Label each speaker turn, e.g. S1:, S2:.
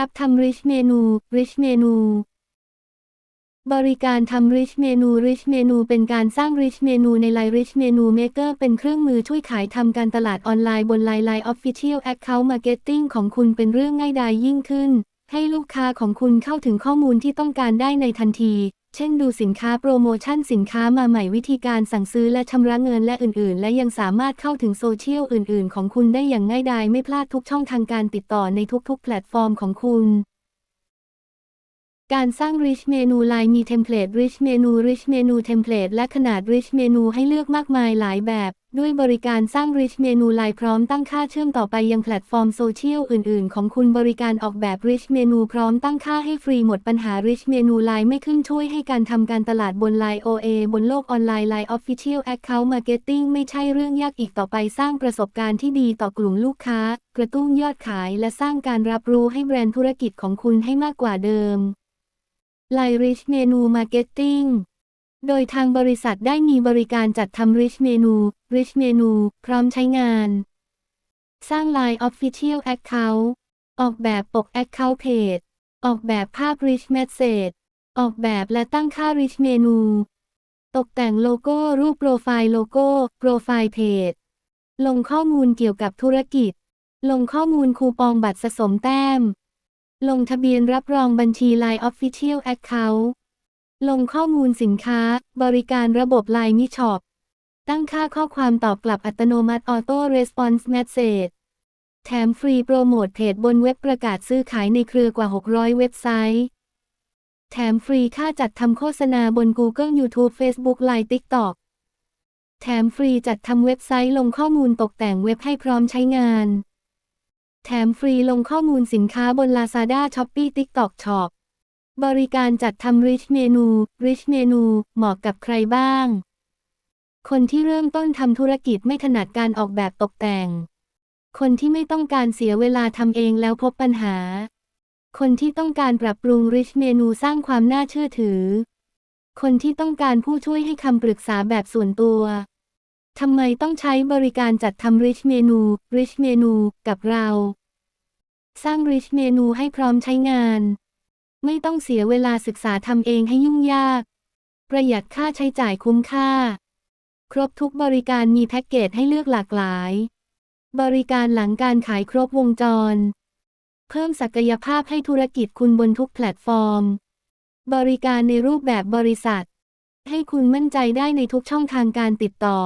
S1: รับทำริชเมนูริชเมนูบริการทำ Rich เมนู Rich เมนูเป็นการสร้าง Rich เมนูใน Line Rich เมนู Maker เป็นเครื่องมือช่วยขายทำการตลาดออนไลน์บน Line Line Official Account Marketing ของคุณเป็นเรื่องง่ายดายยิ่งขึ้น ให้ลูกค้าของคุณเข้าถึงข้อมูลที่ต้องการได้ในทันที เช่นดูสินค้าโปรโมชั่นสินค้ามาใหม่วิธีการสั่งซื้อและชำระเงินและอื่น ๆ และยังสามารถเข้าถึงโซเชียลอื่น ๆ ของคุณได้อย่างง่ายดายไม่พลาดทุกช่องทางการติดต่อในทุก ๆ แพลตฟอร์มของคุณ การสร้าง Rich เมนู Line มีเทมเพลต Rich เมนู Rich เมนูเทมเพลตและขนาด Rich เมนูให้เลือกมากมายหลายแบบ ด้วยบริการสร้าง Rich เมนู Line พร้อมตั้งค่าเชื่อมต่อไปยังแพลตฟอร์มโซเชียลอื่น ๆ ของคุณบริการออกแบบ Rich เมนูพร้อมตั้งค่าให้ฟรีหมดปัญหา Rich เมนู Line ไม่ขึ้นช่วยให้การทำการตลาดบน Line OA บนโลกออนไลน์ Line Official Account Marketing ไม่ใช่เรื่องยากอีกต่อไปสร้างประสบการณ์ที่ดีต่อกลุ่มลูกค้า กระตุ้นยอดขาย และสร้างการรับรู้ให้แบรนด์ธุรกิจของคุณให้มากกว่าเดิม ไลริชเมนูมาร์เก็ตติ้งโดยทางบริษัทได้มีบริการจัดทำริชเมนูริชเมนูพร้อมใช้งาน สร้าง Line Official Account ออกแบบปก Account Page ออกแบบภาพ Rich Message ออกแบบและตั้งค่า Rich เมนู ตกแต่งโลโก้รูปโปรไฟล์โลโก้โปรไฟล์เพจ ลงข้อมูลเกี่ยวกับธุรกิจ ลงข้อมูลคูปองบัตรสะสมแต้ม ลงทะเบียนรับรองบัญชี Line Official Account ลงข้อมูลสินค้า บริการระบบ Line มิช็อปตั้งค่าข้อความตอบกลับอัตโนมัติ Auto Response Message แถมฟรีโปรโมทเพจบนเว็บประกาศซื้อขายในเครือกว่า 600 เว็บไซต์ แถมฟรีค่าจัดทำโฆษณาบน Google YouTube Facebook Line TikTok แถมฟรีจัดทำเว็บไซต์ลงข้อมูลตกแต่งเว็บให้พร้อมใช้งาน แถมฟรีลงข้อมูลสินค้าบน Lazada Shopee TikTok Shop บริการจัดทำ Rich เมนู Rich เมนูเหมาะกับใครบ้าง คนที่เริ่มต้นทำธุรกิจไม่ถนัดการออกแบบตกแต่ง คนที่ไม่ต้องการเสียเวลาทำเองแล้วพบปัญหา คนที่ต้องการปรับปรุง Rich เมนูสร้างความน่าเชื่อถือ คนที่ต้องการผู้ช่วยให้คำปรึกษาแบบส่วนตัวทำไมต้องใช้บริการจัดทำ Rich เมนู Rich เมนูกับเรา สร้าง Rich เมนูให้พร้อมใช้งาน ไม่ต้องเสียเวลาศึกษาทำเองให้ยุ่งยาก ประหยัดค่าใช้จ่ายคุ้มค่า ครบทุกบริการมีแพ็กเกจให้เลือกหลากหลาย บริการหลังการขายครบวงจร เพิ่มศักยภาพให้ธุรกิจคุณบนทุกแพลตฟอร์ม บริการในรูปแบบบริษัท ให้คุณมั่นใจได้ในทุกช่องทางการติดต่อ